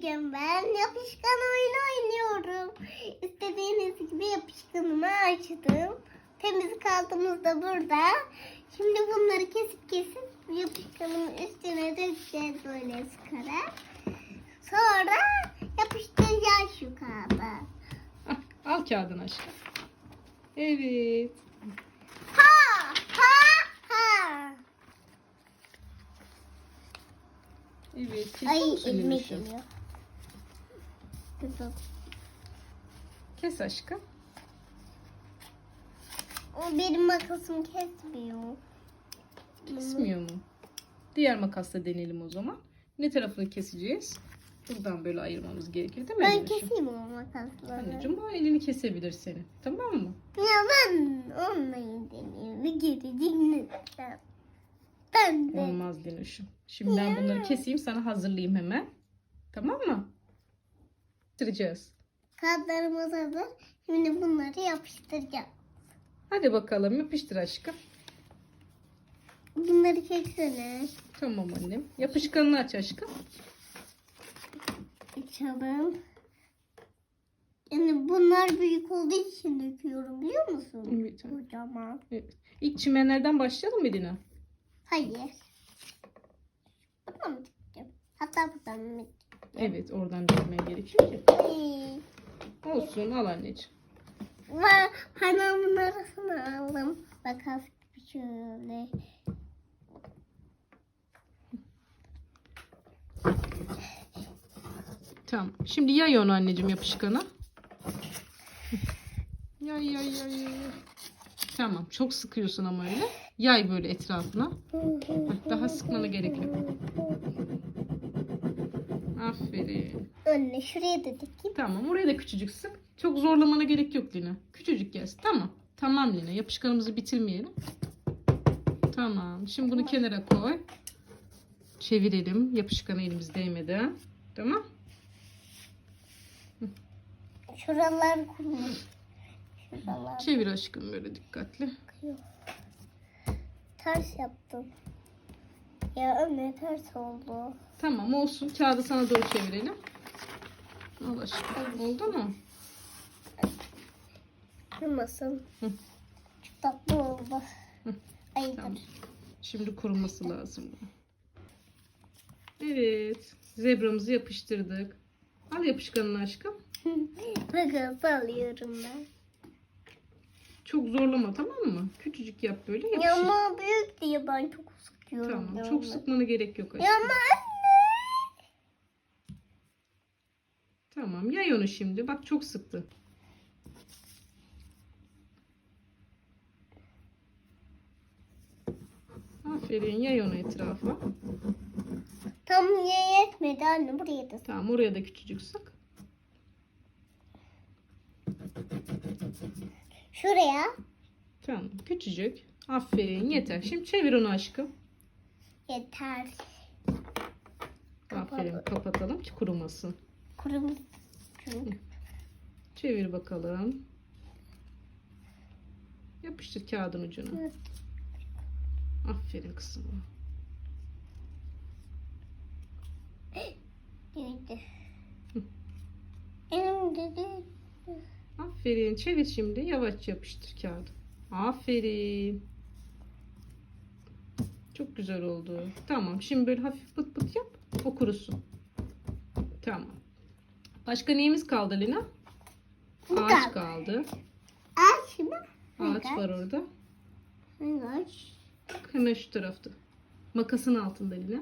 Bugün ben yapışkan oyun oynuyorum. İstediğiniz gibi yapışkanımı açtım. Temizlik altımız da burada. Şimdi bunları kesip kesip yapışkanımın üstüne dökeceğiz böyle sıkarak. Sonra yapıştıracağız şu kağıda. Ah, al kağıdını aşkım. Evet. Ha ha ha. Evet. Ay elime Linoş'um? geliyor. Bak. Kes aşkım. O benim makasım kesmiyor. Kesmiyor mu? Diğer makasla deneyelim o zaman. Ne tarafını keseceğiz? Buradan böyle ayırmamız gerekiyor değil mi? Ben Linoş'um? keseyim o makasları. Anneciğim o elini kesebilir senin. Tamam mı? Ya ben onların deneyimi geri dinleyeceğim. Ben de. Olmaz Linoş'um. Şimdi ben bunları keseyim sana hazırlayayım hemen. Tamam mı? Yapıştıracağız. Kağıtlarımız hazır. Şimdi bunları yapıştıracağım. Hadi bakalım yapıştır aşkım. Bunları çeksene. Tamam annem. Yapışkanını aç aşkım. Açalım. Yani bunlar büyük olduğu için döküyorum biliyor musun? Evet. Kocaman. evet. İlk çimenlerden başlayalım mı Dina? Hayır. Buradan mı dökeceğim? Hatta buradan mı? Evet oradan dökmeye gerekiyor ki. Ay. Olsun al anneciğim. Ve hanımın arasına aldım. Makas gibi şöyle. Tamam. Şimdi yay onu anneciğim yapışkanı. Yay yay yay yay. Tamam. Çok sıkıyorsun ama öyle. Yay böyle etrafına. Daha sıkmana gerek yok. Aferin. Önüne şuraya da dikeyim. Tamam. Oraya da küçücük sık. Çok zorlamana gerek yok Lina. Küçücük gelsin. Tamam. Tamam Lina. Yapışkanımızı bitirmeyelim. Tamam. Şimdi bunu kenara koy. Çevirelim. Yapışkanı elimiz değmeden. Tamam. Şuralar kurumuş. Şuralar Çevir aşkım böyle dikkatli. akıyor. Ters yaptım. Ya Ömer ters oldu. Tamam olsun. Kağıdı sana doğru çevirelim. Al aşkım. Oldu mu? Kırmasın. Hı. Çok tatlı oldu. Hı. Ay Tamam. Şimdi kuruması lazım. Evet. Zebramızı yapıştırdık. Al yapışkanını aşkım. Makas alıyorum ben. Çok zorlama tamam mı? Küçücük yap böyle Ya yapışır. ama büyük diye ben çok sıkıyorum. Tamam. Çok onu. sıkmana gerek yok aşkım. Ama anne. Tamam. Yay onu şimdi. Bak çok sıktı. Aferin. Yay onu etrafa. Tam niye yetmedi anne buraya da. Tamam. Oraya da küçücük sık. Şuraya. Tamam. Küçücük. Aferin. Yeter. Şimdi çevir onu aşkım. Yeter. Aferin. Kapatalım ki kurumasın. Kurum. Çünkü. Çevir bakalım. Yapıştır kağıdın ucuna. Aferin kızım. Aferin. Çevir şimdi. Yavaş yapıştır kağıdı. Aferin. Çok güzel oldu. Tamam. Şimdi böyle hafif pıt pıt yap. O kurusun. Tamam. Başka neyimiz kaldı Lina? Bu Ağaç kaldı. kaldı. Ağaç mı? Ağaç var orada. Ağaç? Hemen şu tarafta. Makasın altında Lina.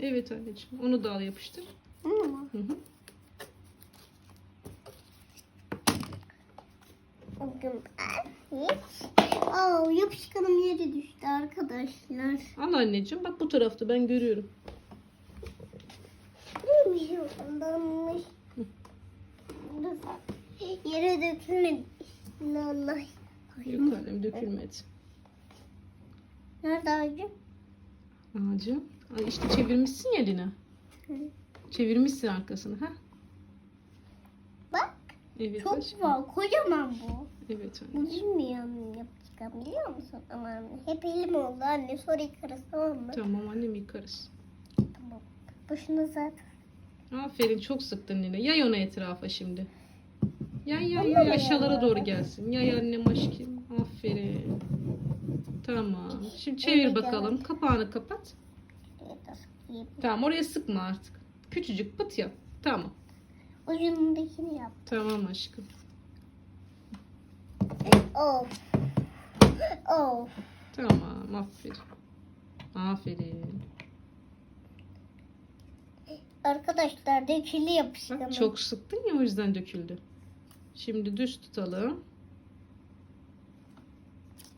Evet anneciğim. Onu da al yapıştır. Hı hı. Bugün. Aa, yapışkanım yere düştü arkadaşlar. Al anneciğim. Bak bu tarafta ben görüyorum. Neymiş ondanmış. Dur. Yere dökülmedi. Allah. Yok annem dökülmedi. Nerede ağacım? Ağacım. Ay işte çevirmişsin ya Lina. Çevirmişsin arkasını ha? Bak Evet çok aşkım. var. Kocaman bu. Evet Bu anneciğim. bilmiyorum yapacağım biliyor musun? Ama hep elim oldu anne. Sonra yıkarız tamam mı? Tamam annem yıkarız. Tamam. Boşuna zaten. Aferin çok sıktın Lina. Yay onu etrafa şimdi. Yay yay yay ya. aşağılara doğru gelsin. Yay annem aşkım. Aferin. Tamam. Şimdi çevir Evet, bakalım. Kapağını kapat. Evet. Tamam oraya sıkma artık. Küçücük pıt yap. Tamam. Ucundakini yap. Tamam aşkım. Oh. Oh. Tamam aferin. Aferin. Arkadaşlar dökülü yapıştı. Bak, çok sıktın ya o yüzden döküldü. Şimdi düz tutalım.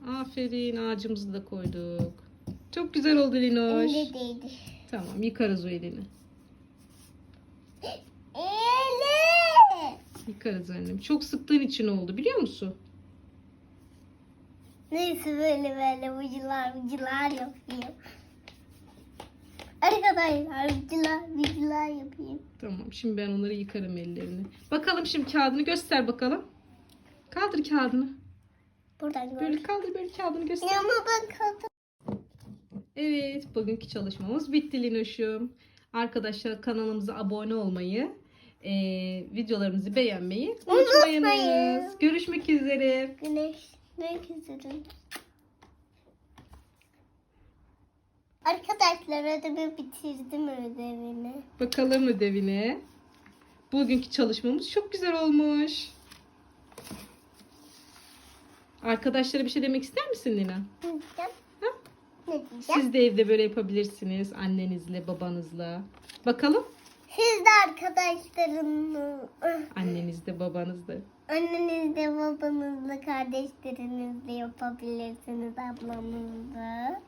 Aferin ağacımızı da koyduk. Çok güzel oldu Linoş. Elimde değdi. Tamam yıkarız o elini. Eli. Yıkarız annem. Çok sıktığın için oldu biliyor musun? Neyse böyle böyle ucular ucular yapayım. Arkadaşlar ucular ucular yapayım. Tamam şimdi ben onları yıkarım ellerini. Bakalım şimdi kağıdını göster bakalım. Kaldır kağıdını. Buradan gör. Böyle kaldır böyle kağıdını göster. Ama ben kaldım. Evet, bugünkü çalışmamız bitti Linoş'um. Arkadaşlar kanalımıza abone olmayı, eee, videolarımızı beğenmeyi unutmayınız. Unutmayın. Görüşmek üzere. Güneş ne güzelim. Arkadaşlar ödevi bitirdim ödevini. Bakalım ödevine. Bugünkü çalışmamız çok güzel olmuş. Arkadaşlara bir şey demek ister misin Lina? Ha? Ne diyeceğim? Siz de evde böyle yapabilirsiniz annenizle, babanızla. Bakalım Siz de arkadaşlarınla, annenizle, babanızla. annenizle, babanızla, kardeşlerinizle yapabilirsiniz ablamızla.